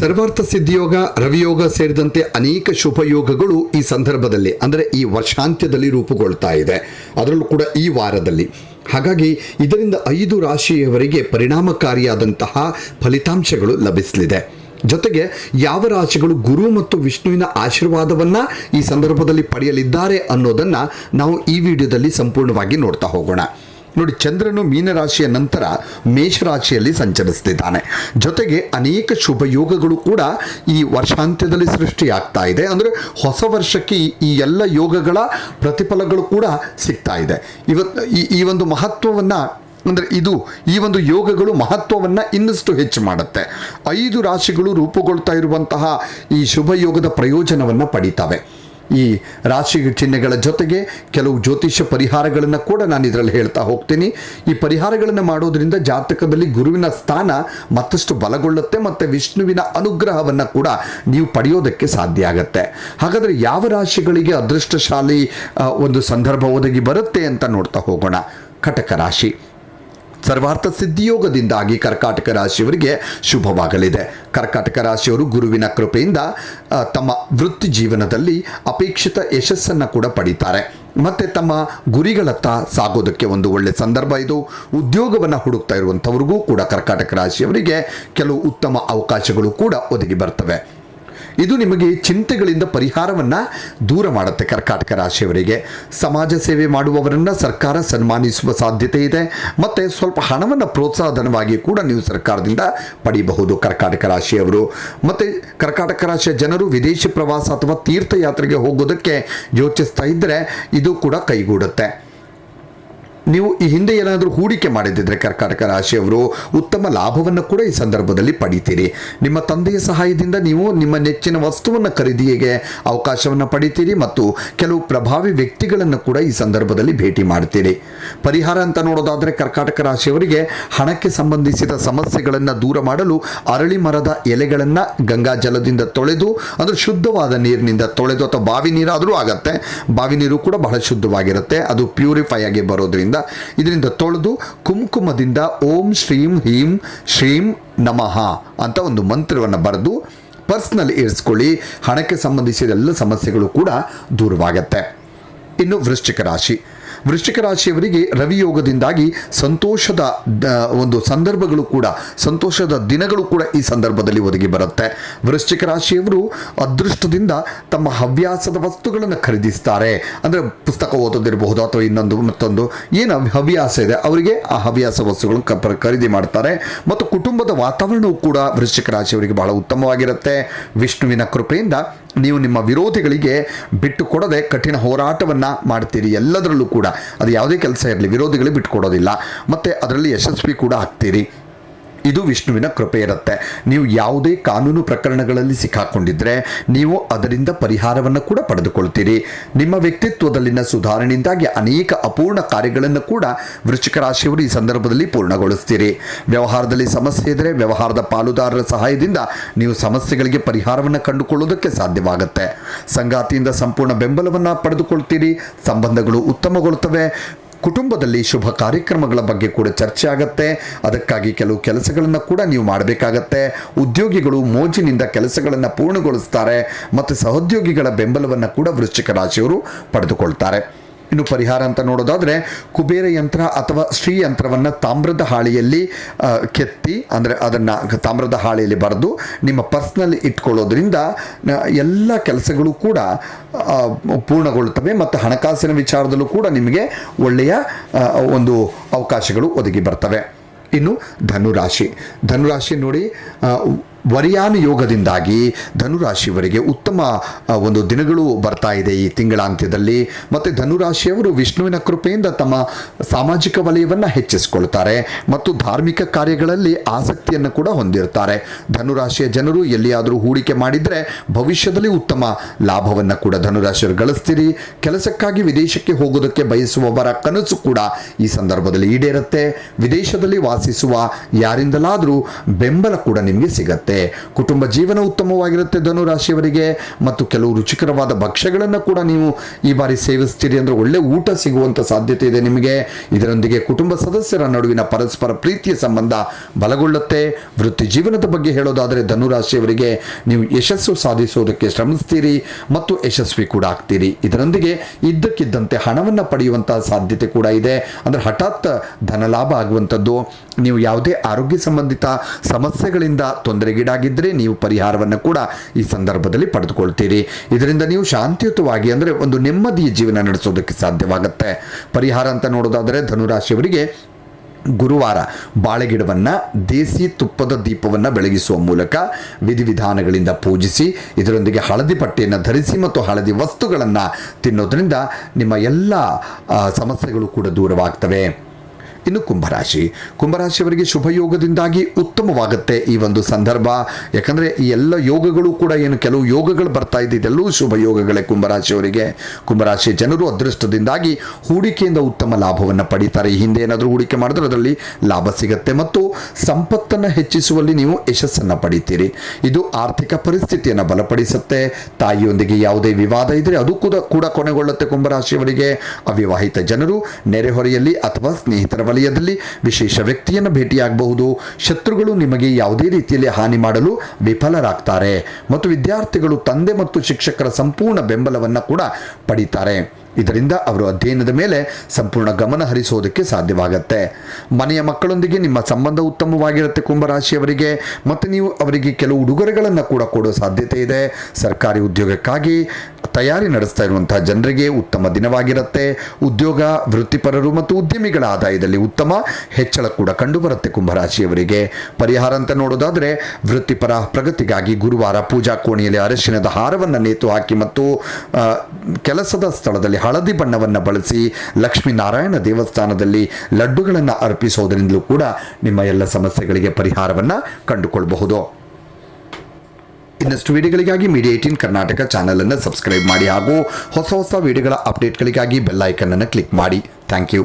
ಸರ್ವಾರ್ಥ ಸಿದ್ಧಿಯೋಗ, ರವಿಯೋಗ ಸೇರಿದಂತೆ ಅನೇಕ ಶುಭಯೋಗಗಳು ಈ ಸಂದರ್ಭದಲ್ಲಿ, ಅಂದರೆ ಈ ವರ್ಷಾಂತ್ಯದಲ್ಲಿ ರೂಪುಗೊಳ್ತಾ ಇದೆ. ಅದರಲ್ಲೂ ಕೂಡ ಈ ವಾರದಲ್ಲಿ. ಹಾಗಾಗಿ ಇದರಿಂದ ಐದು ರಾಶಿಯವರಿಗೆ ಪರಿಣಾಮಕಾರಿಯಾದಂತಹ ಫಲಿತಾಂಶಗಳು ಲಭಿಸಲಿದೆ. ಜೊತೆಗೆ ಯಾವ ರಾಶಿಗಳು ಗುರು ಮತ್ತು ವಿಷ್ಣುವಿನ ಆಶೀರ್ವಾದವನ್ನ ಈ ಸಂದರ್ಭದಲ್ಲಿ ಪಡೆಯಲಿದ್ದಾರೆ ಅನ್ನೋದನ್ನ ನಾವು ಈ ವಿಡಿಯೋದಲ್ಲಿ ಸಂಪೂರ್ಣವಾಗಿ ನೋಡ್ತಾ ಹೋಗೋಣ. ನೋಡಿ, ಚಂದ್ರನು ಮೀನರಾಶಿಯ ನಂತರ ಮೇಷರಾಶಿಯಲ್ಲಿ ಸಂಚರಿಸ್ತಿದ್ದಾನೆ. ಜೊತೆಗೆ ಅನೇಕ ಶುಭ ಯೋಗಗಳು ಕೂಡ ಈ ವರ್ಷಾಂತ್ಯದಲ್ಲಿ ಸೃಷ್ಟಿಯಾಗ್ತಾ ಇದೆ. ಅಂದರೆ ಹೊಸ ವರ್ಷಕ್ಕೆ ಈ- ಎಲ್ಲ ಯೋಗಗಳ ಪ್ರತಿಫಲಗಳು ಕೂಡ ಸಿಗ್ತಾ ಇದೆ. ಇವತ್ತು ಈ ಒಂದು ಮಹತ್ವವನ್ನು ಅಂದರೆ ಇದು ಈ ಒಂದು ಯೋಗಗಳು ಮಹತ್ವವನ್ನು ಇನ್ನಷ್ಟು ಹೆಚ್ಚು ಮಾಡುತ್ತೆ. ಐದು ರಾಶಿಗಳು ರೂಪುಗೊಳ್ತಾ ಇರುವಂತಹ ಈ ಶುಭ ಯೋಗದ ಪ್ರಯೋಜನವನ್ನು ಪಡಿತವೆ. ಈ ರಾಶಿ ಚಿಹ್ನೆಗಳ ಜೊತೆಗೆ ಕೆಲವು ಜ್ಯೋತಿಷ್ಯ ಪರಿಹಾರಗಳನ್ನು ಕೂಡ ನಾನು ಇದರಲ್ಲಿ ಹೇಳ್ತಾ ಹೋಗ್ತೀನಿ. ಈ ಪರಿಹಾರಗಳನ್ನು ಮಾಡೋದ್ರಿಂದ ಜಾತಕದಲ್ಲಿ ಗುರುವಿನ ಸ್ಥಾನ ಮತ್ತಷ್ಟು ಬಲಗೊಳ್ಳುತ್ತೆ ಮತ್ತು ವಿಷ್ಣುವಿನ ಅನುಗ್ರಹವನ್ನು ಕೂಡ ನೀವು ಪಡೆಯೋದಕ್ಕೆ ಸಾಧ್ಯ ಆಗತ್ತೆ. ಹಾಗಾದರೆ ಯಾವ ರಾಶಿಗಳಿಗೆ ಅದೃಷ್ಟಶಾಲಿ ಒಂದು ಸಂದರ್ಭ ಒದಗಿ ಬರುತ್ತೆ ಅಂತ ನೋಡ್ತಾ ಹೋಗೋಣ. ಕಟಕ ರಾಶಿ. ಸರ್ವಾರ್ಥ ಸಿದ್ಧಿಯೋಗದಿಂದಾಗಿ ಕರ್ಕಾಟಕ ರಾಶಿಯವರಿಗೆ ಶುಭವಾಗಲಿದೆ. ಕರ್ಕಾಟಕ ರಾಶಿಯವರು ಗುರುವಿನ ಕೃಪೆಯಿಂದ ತಮ್ಮ ವೃತ್ತಿ ಜೀವನದಲ್ಲಿ ಅಪೇಕ್ಷಿತ ಯಶಸ್ಸನ್ನು ಕೂಡ ಪಡೀತಾರೆ. ಮತ್ತು ತಮ್ಮ ಗುರಿಗಳತ್ತ ಸಾಗೋದಕ್ಕೆ ಒಂದು ಒಳ್ಳೆ ಸಂದರ್ಭ ಇದು. ಉದ್ಯೋಗವನ್ನು ಹುಡುಕ್ತಾ ಇರುವಂಥವ್ರಿಗೂ ಕೂಡ ಕರ್ಕಾಟಕ ರಾಶಿಯವರಿಗೆ ಕೆಲವು ಉತ್ತಮ ಅವಕಾಶಗಳು ಕೂಡ ಒದಗಿ ಬರ್ತವೆ. ಇದು ನಿಮಗೆ ಚಿಂತೆಗಳಿಂದ ಪರಿಹಾರವನ್ನು ದೂರ ಮಾಡುತ್ತೆ ಕರ್ಕಾಟಕ ರಾಶಿಯವರಿಗೆ. ಸಮಾಜ ಸೇವೆ ಮಾಡುವವರನ್ನು ಸರ್ಕಾರ ಸನ್ಮಾನಿಸುವ ಸಾಧ್ಯತೆ ಇದೆ. ಮತ್ತು ಸ್ವಲ್ಪ ಹಣವನ್ನು ಪ್ರೋತ್ಸಾಹಧನವಾಗಿ ಕೂಡ ನೀವು ಸರ್ಕಾರದಿಂದ ಪಡೆಯಬಹುದು ಕರ್ಕಾಟಕ ರಾಶಿಯವರು. ಮತ್ತು ಕರ್ಕಾಟಕ ರಾಶಿಯ ಜನರು ವಿದೇಶಿ ಪ್ರವಾಸ ಅಥವಾ ತೀರ್ಥಯಾತ್ರೆಗೆ ಹೋಗೋದಕ್ಕೆ ಯೋಚಿಸ್ತಾ ಇದ್ದರೆ ಇದು ಕೂಡ ಕೈಗೂಡುತ್ತೆ. ನೀವು ಈ ಹಿಂದೆ ಏನಾದರೂ ಹೂಡಿಕೆ ಮಾಡಿದ್ದಿದ್ರೆ ಕರ್ಕಾಟಕ ರಾಶಿಯವರು ಉತ್ತಮ ಲಾಭವನ್ನು ಕೂಡ ಈ ಸಂದರ್ಭದಲ್ಲಿ ಪಡಿತೀರಿ. ನಿಮ್ಮ ತಂದೆಯ ಸಹಾಯದಿಂದ ನೀವು ನಿಮ್ಮ ನೆಚ್ಚಿನ ವಸ್ತುವನ್ನು ಖರೀದಿಗೆ ಅವಕಾಶವನ್ನು ಪಡಿತೀರಿ ಮತ್ತು ಕೆಲವು ಪ್ರಭಾವಿ ವ್ಯಕ್ತಿಗಳನ್ನು ಕೂಡ ಈ ಸಂದರ್ಭದಲ್ಲಿ ಭೇಟಿ ಮಾಡ್ತೀರಿ. ಪರಿಹಾರ ಅಂತ ನೋಡೋದಾದರೆ ಕರ್ಕಾಟಕ ರಾಶಿಯವರಿಗೆ ಹಣಕ್ಕೆ ಸಂಬಂಧಿಸಿದ ಸಮಸ್ಯೆಗಳನ್ನು ದೂರ ಮಾಡಲು ಅರಳಿ ಮರದ ಎಲೆಗಳನ್ನು ಗಂಗಾ ಜಲದಿಂದ ತೊಳೆದು, ಅಂದರೆ ಶುದ್ಧವಾದ ನೀರಿನಿಂದ ತೊಳೆದು ಅಥವಾ ಬಾವಿ ನೀರಾದರೂ ಆಗತ್ತೆ. ಬಾವಿ ನೀರು ಕೂಡ ಬಹಳ ಶುದ್ಧವಾಗಿರುತ್ತೆ. ಅದು ಪ್ಯೂರಿಫೈ ಆಗಿ ಬರೋದ್ರಿಂದ ಇದರಿಂದ ತೊಳೆದು ಕುಂಕುಮದಿಂದ ಓಂ ಶ್ರೀಂ ಹೀಂ ಶ್ರೀಂ ನಮಃ ಅಂತ ಒಂದು ಮಂತ್ರವನ್ನು ಬರೆದು ಪರ್ಸ್ನಲ್ಲಿ ಇರಿಸ್ಕೊಳ್ಳಿ. ಹಣಕ್ಕೆ ಸಂಬಂಧಿಸಿದ ಎಲ್ಲ ಸಮಸ್ಯೆಗಳು ಕೂಡ ದೂರವಾಗತ್ತೆ. ಇನ್ನು ವೃಶ್ಚಿಕ ರಾಶಿ. ವೃಶ್ಚಿಕ ರಾಶಿಯವರಿಗೆ ರವಿಯೋಗದಿಂದಾಗಿ ಸಂತೋಷದ ಒಂದು ಸಂದರ್ಭಗಳು ಕೂಡ, ಸಂತೋಷದ ದಿನಗಳು ಕೂಡ ಈ ಸಂದರ್ಭದಲ್ಲಿ ಒದಗಿ ಬರುತ್ತೆ. ವೃಶ್ಚಿಕ ರಾಶಿಯವರು ಅದೃಷ್ಟದಿಂದ ತಮ್ಮ ಹವ್ಯಾಸದ ವಸ್ತುಗಳನ್ನು ಖರೀದಿಸ್ತಾರೆ. ಅಂದರೆ ಪುಸ್ತಕ ಓದೋದಿರಬಹುದು ಅಥವಾ ಇನ್ನೊಂದು, ಮತ್ತೊಂದು, ಏನು ಹವ್ಯಾಸ ಇದೆ, ಅವರಿಗೆ ಆ ಹವ್ಯಾಸ ವಸ್ತುಗಳನ್ನು ಖರೀದಿ ಮಾಡ್ತಾರೆ. ಮತ್ತು ಕುಟುಂಬದ ವಾತಾವರಣವು ಕೂಡ ವೃಶ್ಚಿಕ ರಾಶಿಯವರಿಗೆ ಬಹಳ ಉತ್ತಮವಾಗಿರುತ್ತೆ. ವಿಷ್ಣುವಿನ ಕೃಪೆಯಿಂದ ನೀವು ನಿಮ್ಮ ವಿರೋಧಿಗಳಿಗೆ ಬಿಟ್ಟು ಕೊಡದೆ ಕಠಿಣ ಹೋರಾಟವನ್ನು ಮಾಡ್ತೀರಿ ಎಲ್ಲದರಲ್ಲೂ ಕೂಡ. ಅದು ಯಾವುದೇ ಕೆಲಸ ಇರಲಿ, ವಿರೋಧಿಗಳಿಗೆ ಬಿಟ್ಟು ಕೊಡೋದಿಲ್ಲ. ಮತ್ತು ಅದರಲ್ಲಿ ಯಶಸ್ವಿ ಕೂಡ ಆಗ್ತೀರಿ. ಇದು ವಿಷ್ಣುವಿನ ಕೃಪೆ ಇರುತ್ತೆ. ನೀವು ಯಾವುದೇ ಕಾನೂನು ಪ್ರಕರಣಗಳಲ್ಲಿ ಸಿಕ್ಕಾಕೊಂಡಿದ್ರೆ ನೀವು ಅದರಿಂದ ಪರಿಹಾರವನ್ನು ಕೂಡ ಪಡೆದುಕೊಳ್ತೀರಿ. ನಿಮ್ಮ ವ್ಯಕ್ತಿತ್ವದಲ್ಲಿನ ಸುಧಾರಣೆಯಿಂದಾಗಿ ಅನೇಕ ಅಪೂರ್ಣ ಕಾರ್ಯಗಳನ್ನು ಕೂಡ ವೃಶ್ಚಿಕ ರಾಶಿಯವರು ಈ ಸಂದರ್ಭದಲ್ಲಿ ಪೂರ್ಣಗೊಳಿಸ್ತೀರಿ. ವ್ಯವಹಾರದಲ್ಲಿ ಸಮಸ್ಯೆ ಇದ್ದರೆ ವ್ಯವಹಾರದ ಪಾಲುದಾರರ ಸಹಾಯದಿಂದ ನೀವು ಸಮಸ್ಯೆಗಳಿಗೆ ಪರಿಹಾರವನ್ನು ಕಂಡುಕೊಳ್ಳುವುದಕ್ಕೆ ಸಾಧ್ಯವಾಗುತ್ತೆ. ಸಂಗಾತಿಯಿಂದ ಸಂಪೂರ್ಣ ಬೆಂಬಲವನ್ನು ಪಡೆದುಕೊಳ್ತೀರಿ. ಸಂಬಂಧಗಳು ಉತ್ತಮಗೊಳ್ತವೆ. ಕುಟುಂಬದಲ್ಲಿ ಶುಭ ಕಾರ್ಯಕ್ರಮಗಳ ಬಗ್ಗೆ ಕೂಡ ಚರ್ಚೆ ಆಗುತ್ತೆ. ಅದಕ್ಕಾಗಿ ಕೆಲವು ಕೆಲಸಗಳನ್ನು ಕೂಡ ನೀವು ಮಾಡಬೇಕಾಗತ್ತೆ. ಉದ್ಯೋಗಿಗಳು ಮೋಜಿನಿಂದ ಕೆಲಸಗಳನ್ನು ಪೂರ್ಣಗೊಳಿಸ್ತಾರೆ. ಮತ್ತು ಸಹೋದ್ಯೋಗಿಗಳ ಬೆಂಬಲವನ್ನು ಕೂಡ ವೃಶ್ಚಿಕ ರಾಶಿಯವರು ಪಡೆದುಕೊಳ್ತಾರೆ. ಇನ್ನು ಪರಿಹಾರ ಅಂತ ನೋಡೋದಾದರೆ ಕುಬೇರ ಯಂತ್ರ ಅಥವಾ ಶ್ರೀ ಯಂತ್ರವನ್ನು ತಾಮ್ರದ ಹಾಳೆಯಲ್ಲಿ ಕೆತ್ತಿ, ಅಂದರೆ ಅದನ್ನು ತಾಮ್ರದ ಹಾಳೆಯಲ್ಲಿ ಬರೆದು ನಿಮ್ಮ ಪರ್ಸ್ನಲ್ಲಿ ಇಟ್ಕೊಳ್ಳೋದ್ರಿಂದ ಎಲ್ಲ ಕೆಲಸಗಳು ಕೂಡ ಪೂರ್ಣಗೊಳ್ಳುತ್ತವೆ ಮತ್ತು ಹಣಕಾಸಿನ ವಿಚಾರದಲ್ಲೂ ಕೂಡ ನಿಮಗೆ ಒಳ್ಳೆಯ ಒಂದು ಅವಕಾಶಗಳು ಒದಗಿ ಬರ್ತವೆ. ಇನ್ನು ಧನುರಾಶಿ. ಧನುರಾಶಿ ನೋಡಿ ವರಿಯಾನ ಯೋಗದಿಂದಾಗಿ ಧನುರಾಶಿಯವರಿಗೆ ಉತ್ತಮ ಒಂದು ದಿನಗಳು ಬರ್ತಾ ಇದೆ ಈ ತಿಂಗಳಾಂತ್ಯದಲ್ಲಿ. ಮತ್ತು ಧನುರಾಶಿಯವರು ವಿಷ್ಣುವಿನ ಕೃಪೆಯಿಂದ ತಮ್ಮ ಸಾಮಾಜಿಕ ವಲಯವನ್ನು ಹೆಚ್ಚಿಸಿಕೊಳ್ತಾರೆ ಮತ್ತು ಧಾರ್ಮಿಕ ಕಾರ್ಯಗಳಲ್ಲಿ ಆಸಕ್ತಿಯನ್ನು ಕೂಡ ಹೊಂದಿರ್ತಾರೆ ಧನುರಾಶಿಯ ಜನರು ಎಲ್ಲಿಯಾದರೂ ಹೂಡಿಕೆ ಮಾಡಿದರೆ ಭವಿಷ್ಯದಲ್ಲಿ ಉತ್ತಮ ಲಾಭವನ್ನು ಕೂಡ ಧನುರಾಶಿಯವರು ಗಳಿಸ್ತೀರಿ. ಕೆಲಸಕ್ಕಾಗಿ ವಿದೇಶಕ್ಕೆ ಹೋಗೋದಕ್ಕೆ ಬಯಸುವವರ ಕನಸು ಕೂಡ ಈ ಸಂದರ್ಭದಲ್ಲಿ ಈಡೇರುತ್ತೆ. ವಿದೇಶದಲ್ಲಿ ವಾಸಿಸುವ ಯಾರಿಂದಲಾದರೂ ಬೆಂಬಲ ಕೂಡ ನಿಮಗೆ ಸಿಗತ್ತೆ. ಬರುತ್ತೆ ಕುಟುಂಬ ಜೀವನ ಉತ್ತಮವಾಗಿರುತ್ತೆ ಧನು ರಾಶಿಯವರಿಗೆ ಮತ್ತು ಕೆಲವು ರುಚಿಕರವಾದ ಭಕ್ಷ್ಯಗಳನ್ನು ಕೂಡ ನೀವು ಈ ಬಾರಿ ಸೇವಿಸ್ತೀರಿ ಅಂದರೆ ಒಳ್ಳೆ ಊಟ ಸಿಗುವಂಥ ಸಾಧ್ಯತೆ ಇದೆ ನಿಮಗೆ. ಇದರೊಂದಿಗೆ ಕುಟುಂಬ ಸದಸ್ಯರ ನಡುವಿನ ಪರಸ್ಪರ ಪ್ರೀತಿಯ ಸಂಬಂಧ ಬಲಗೊಳ್ಳುತ್ತೆ. ವೃತ್ತಿ ಜೀವನದ ಬಗ್ಗೆ ಹೇಳೋದಾದರೆ ಧನು ರಾಶಿಯವರಿಗೆ ನೀವು ಯಶಸ್ಸು ಸಾಧಿಸೋದಕ್ಕೆ ಶ್ರಮಿಸ್ತೀರಿ ಮತ್ತು ಯಶಸ್ವಿ ಕೂಡ ಆಗ್ತೀರಿ. ಇದರೊಂದಿಗೆ ಇದ್ದಕ್ಕಿದ್ದಂತೆ ಹಣವನ್ನು ಪಡೆಯುವಂತಹ ಸಾಧ್ಯತೆ ಕೂಡ ಇದೆ. ಅಂದರೆ ಹಠಾತ್ ಧನಲಾಭ ಆಗುವಂಥದ್ದು. ನೀವು ಯಾವುದೇ ಆರೋಗ್ಯ ಸಂಬಂಧಿತ ಸಮಸ್ಯೆಗಳಿಂದ ತೊಂದರೆಗೀಡಾಗಿದ್ದರೆ ನೀವು ಪರಿಹಾರವನ್ನು ಕೂಡ ಈ ಸಂದರ್ಭದಲ್ಲಿ ಪಡೆದುಕೊಳ್ತೀರಿ. ಇದರಿಂದ ನೀವು ಶಾಂತಿಯುತವಾಗಿ ಅಂದರೆ ಒಂದು ನೆಮ್ಮದಿಯ ಜೀವನ ನಡೆಸೋದಕ್ಕೆ ಸಾಧ್ಯವಾಗುತ್ತೆ. ಪರಿಹಾರ ಅಂತ ನೋಡೋದಾದರೆ ಧನುರಾಶಿಯವರಿಗೆ ಗುರುವಾರ ಬಾಳೆಗಿಡವನ್ನು ದೇಸಿ ತುಪ್ಪದ ದೀಪವನ್ನು ಬೆಳಗಿಸುವ ಮೂಲಕ ವಿಧಿವಿಧಾನಗಳಿಂದ ಪೂಜಿಸಿ, ಇದರೊಂದಿಗೆ ಹಳದಿ ಪಟ್ಟಿಯನ್ನು ಧರಿಸಿ ಮತ್ತು ಹಳದಿ ವಸ್ತುಗಳನ್ನು ತಿನ್ನೋದ್ರಿಂದ ನಿಮ್ಮ ಎಲ್ಲ ಸಮಸ್ಯೆಗಳು ಕೂಡ ದೂರವಾಗ್ತವೆ. ಇನ್ನು ಕುಂಭರಾಶಿ. ಕುಂಭರಾಶಿಯವರಿಗೆ ಶುಭ ಯೋಗದಿಂದಾಗಿ ಉತ್ತಮವಾಗುತ್ತೆ ಈ ಒಂದು ಸಂದರ್ಭ. ಯಾಕಂದರೆ ಈ ಎಲ್ಲ ಯೋಗಗಳು ಕೂಡ ಏನು ಕೆಲವು ಯೋಗಗಳು ಬರ್ತಾ ಇದೆ, ಇದೆಲ್ಲವೂ ಶುಭ ಯೋಗಗಳೇ ಕುಂಭರಾಶಿಯವರಿಗೆ. ಕುಂಭರಾಶಿ ಜನರು ಅದೃಷ್ಟದಿಂದಾಗಿ ಹೂಡಿಕೆಯಿಂದ ಉತ್ತಮ ಲಾಭವನ್ನು ಪಡೀತಾರೆ. ಹಿಂದೆ ಏನಾದರೂ ಹೂಡಿಕೆ ಮಾಡಿದ್ರೆ ಅದರಲ್ಲಿ ಲಾಭ ಸಿಗುತ್ತೆ ಮತ್ತು ಸಂಪತ್ತನ್ನು ಹೆಚ್ಚಿಸುವಲ್ಲಿ ನೀವು ಯಶಸ್ಸನ್ನು ಪಡೀತೀರಿ. ಇದು ಆರ್ಥಿಕ ಪರಿಸ್ಥಿತಿಯನ್ನು ಬಲಪಡಿಸುತ್ತೆ. ತಾಯಿಯೊಂದಿಗೆ ಯಾವುದೇ ವಿವಾದ ಇದ್ದರೆ ಅದು ಕೂಡ ಕೂಡ ಕೊನೆಗೊಳ್ಳುತ್ತೆ ಕುಂಭರಾಶಿಯವರಿಗೆ. ಅವಿವಾಹಿತ ಜನರು, ನೆರೆಹೊರೆಯಲ್ಲಿ ಅಥವಾ ಸ್ನೇಹಿತರ ವಲಯದಲ್ಲಿ ವಿಶೇಷ ವ್ಯಕ್ತಿಯನ್ನು ಭೇಟಿಯಾಗಬಹುದು. ಶತ್ರುಗಳು ನಿಮಗೆ ಯಾವುದೇ ರೀತಿಯಲ್ಲಿ ಹಾನಿ ಮಾಡಲು ವಿಫಲರಾಗ್ತಾರೆ. ಮತ್ತು ವಿದ್ಯಾರ್ಥಿಗಳು ತಂದೆ ಮತ್ತು ಶಿಕ್ಷಕರ ಸಂಪೂರ್ಣ ಬೆಂಬಲವನ್ನು ಕೂಡ ಪಡೀತಾರೆ. ಇದರಿಂದ ಅವರು ಅಧ್ಯಯನದ ಮೇಲೆ ಸಂಪೂರ್ಣ ಗಮನ ಹರಿಸೋದಕ್ಕೆ ಸಾಧ್ಯವಾಗುತ್ತೆ. ಮನೆಯ ಮಕ್ಕಳೊಂದಿಗೆ ನಿಮ್ಮ ಸಂಬಂಧ ಉತ್ತಮವಾಗಿರುತ್ತೆ ಕುಂಭರಾಶಿಯವರಿಗೆ, ಮತ್ತು ನೀವು ಅವರಿಗೆ ಕೆಲವು ಉಡುಗೊರೆಗಳನ್ನು ಕೂಡ ಕೊಡೋ ಸಾಧ್ಯತೆ ಇದೆ. ಸರ್ಕಾರಿ ಉದ್ಯೋಗಕ್ಕಾಗಿ ತಯಾರಿ ನಡೆಸ್ತಾ ಇರುವಂತಹ ಜನರಿಗೆ ಉತ್ತಮ ದಿನವಾಗಿರುತ್ತೆ. ಉದ್ಯೋಗ, ವೃತ್ತಿಪರರು ಮತ್ತು ಉದ್ಯಮಿಗಳ ಆದಾಯದಲ್ಲಿ ಉತ್ತಮ ಹೆಚ್ಚಳ ಕೂಡ ಕಂಡುಬರುತ್ತೆ ಕುಂಭರಾಶಿಯವರಿಗೆ. ಪರಿಹಾರ ಅಂತ ನೋಡೋದಾದರೆ, ವೃತ್ತಿಪರ ಪ್ರಗತಿಗಾಗಿ ಗುರುವಾರ ಪೂಜಾ ಕೋಣೆಯಲ್ಲಿ ಅರಶಿನದ ಹಾರವನ್ನು ನೇತು ಹಾಕಿ ಮತ್ತು ಕೆಲಸದ ಸ್ಥಳದಲ್ಲಿ ಹಳದಿ ಬಣ್ಣವನ್ನು ಬಳಸಿ ಲಕ್ಷ್ಮೀನಾರಾಯಣ ದೇವಸ್ಥಾನದಲ್ಲಿ ಲಡ್ಡುಗಳನ್ನು ಅರ್ಪಿಸೋದರಿಂದಲೂ ಕೂಡ ನಿಮ್ಮ ಎಲ್ಲ ಸಮಸ್ಯೆಗಳಿಗೆ ಪರಿಹಾರವನ್ನು ಕಂಡುಕೊಳ್ಳಬಹುದು ಇನ್ನಷ್ಟು ವಿಡಿಯೋಗಳಿಗಾಗಿ ಮೀಡಿಯಾ ಏಟೀನ್ ಕರ್ನಾಟಕ ಚಾನಲನ್ನು ಸಬ್ಸ್ಕ್ರೈಬ್ ಮಾಡಿ ಹಾಗೂ ಹೊಸ ಹೊಸ ವಿಡಿಯೋಗಳ ಅಪ್ಡೇಟ್ಗಳಿಗಾಗಿ ಅನ್ನು ಕ್ಲಿಕ್ ಮಾಡಿ. Thank you.